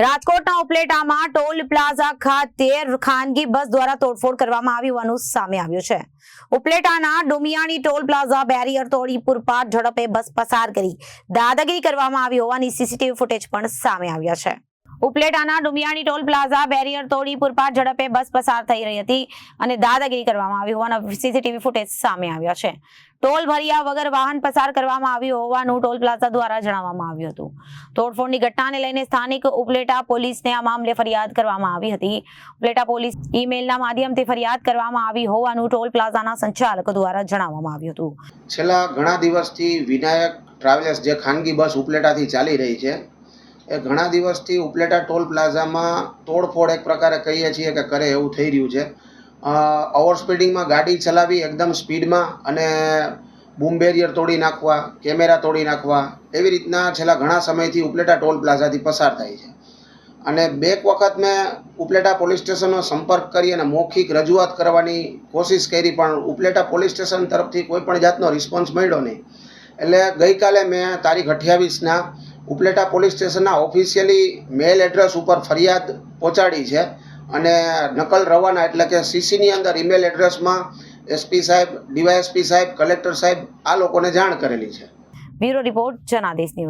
રાજકોટના ઉપલેટામાં toll plaza ખાતે ખાનગી બસ દ્વારા તોડફોડ કરવામાં આવી હોવાનું સામે આવ્યું છે. ઉપલેટાના ડુમિયાણી ટોલ પ્લાઝા બેરિયર તોડી પૂરપાટ ઝડપે બસ પસાર કરી દાદાગીરી કરવામાં આવી હોવાની સીસીટીવી ફૂટેજ પણ સામે આવ્યા છે. ઉપલેટાના ડુમિયાણી ટોલ પ્લાઝા બેરિયર તોડી પૂરપાટ ઝડપે બસ પસાર થઈ રહી હતી અને દાદાગીરી કરવામાં આવી હોવાના સીસીટીવી ફૂટેજ સામે આવ્યા છે. ટોલ ભર્યા વગર વાહન પસાર કરવામાં આવ્યું હોવાનું ટોલ પ્લાઝા દ્વારા જણાવવામાં આવ્યું હતું. તોડફોડની ઘટનાને લઈને સ્થાનિક ઉપલેટા પોલીસને આ મામલે ફરિયાદ કરવામાં આવી હતી. ઉપલેટા પોલીસ ઈમેલના માધ્યમથી ફરિયાદ કરવામાં આવી હોવાનું ટોલ પ્લાઝાના સંચાલકો દ્વારા જણાવવામાં આવ્યું હતું. છેલ્લા ઘણા દિવસથી વિનાયક ટ્રાવેલર્સ જે ખાનગી બસ ઉપલેટાથી ચાલી રહી છે એ ઘણા દિવસથી ઉપલેટા ટોલ પ્લાઝામાં તોડફોડ એક પ્રકારે કહીએ છીએ કે કરે એવું થઈ રહ્યું છે. ઓવર સ્પીડિંગમાં ગાડી ચલાવી એકદમ સ્પીડમાં અને બૂમ બેરિયર તોડી નાખવા, કેમેરા તોડી નાખવા, એવી રીતના છેલ્લા ઘણા સમયથી ઉપલેટા ટોલ પ્લાઝાથી પસાર થાય છે. અને બેક વખત મેં ઉપલેટા પોલીસ સ્ટેશનનો સંપર્ક કરી અને મૌખિક રજૂઆત કરવાની કોશિશ કરી, પણ ઉપલેટા પોલીસ સ્ટેશન તરફથી કોઈ પણ જાતનો રિસ્પોન્સ મળ્યો નહીં. એટલે ગઈકાલે મેં તારીખ અઠ્યાવીસના ઉપલેટા પોલીસ સ્ટેશનના ઓફિશિયલી મેલ એડ્રેસ ઉપર ફરિયાદ પહોંચાડી છે અને નકલ રવાના એટલે કે સીસીની અંદર ઈમેલ એડ્રેસમાં એસપી સાહેબ, ડીવાયએસપી સાહેબ, કલેક્ટર સાહેબ આ લોકોને જાણ કરેલી છે. Bureau report Janadesh news.